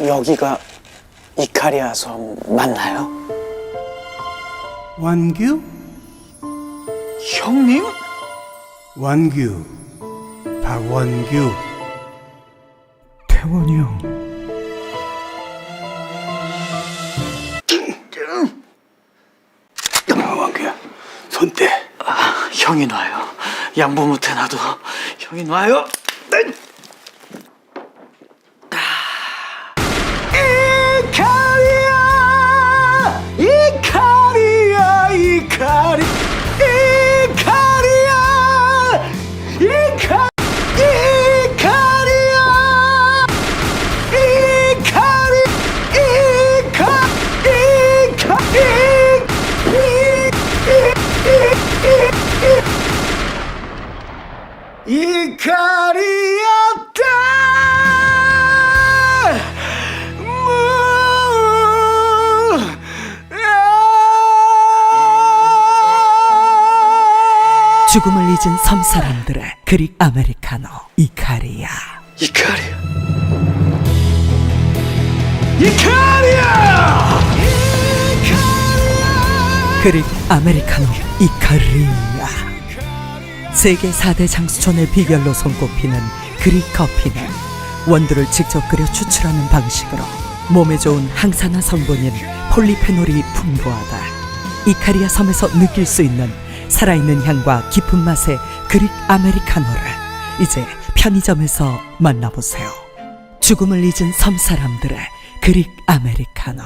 여기가 이카리아 섬 맞나요? 완규? 형님? 완규. 박완규. 태원이 형. 왕규야. 손대. 아, 형이 놔요. 양보 못해 나도 형이 놔요. 네. 이카, 이카리아, 이카리, 이카, 이카, 이, 이, 이, 이, 이, 이카리였다 죽음을 잊은 섬 사람들의 그릭 아메리카노 이카리아. 이카리아. 이카리아! 그릭 아메리카노 이카리아. 세계 4대 장수촌의 비결로 손꼽히는 그릭 커피는 원두를 직접 끓여 추출하는 방식으로 몸에 좋은 항산화 성분인 폴리페놀이 풍부하다. 이카리아 섬에서 느낄 수 있는 살아있는 향과 깊은 맛의 그릭 아메리카노를 이제 편의점에서 만나보세요. 죽음을 잊은 섬 사람들의 그릭 아메리카노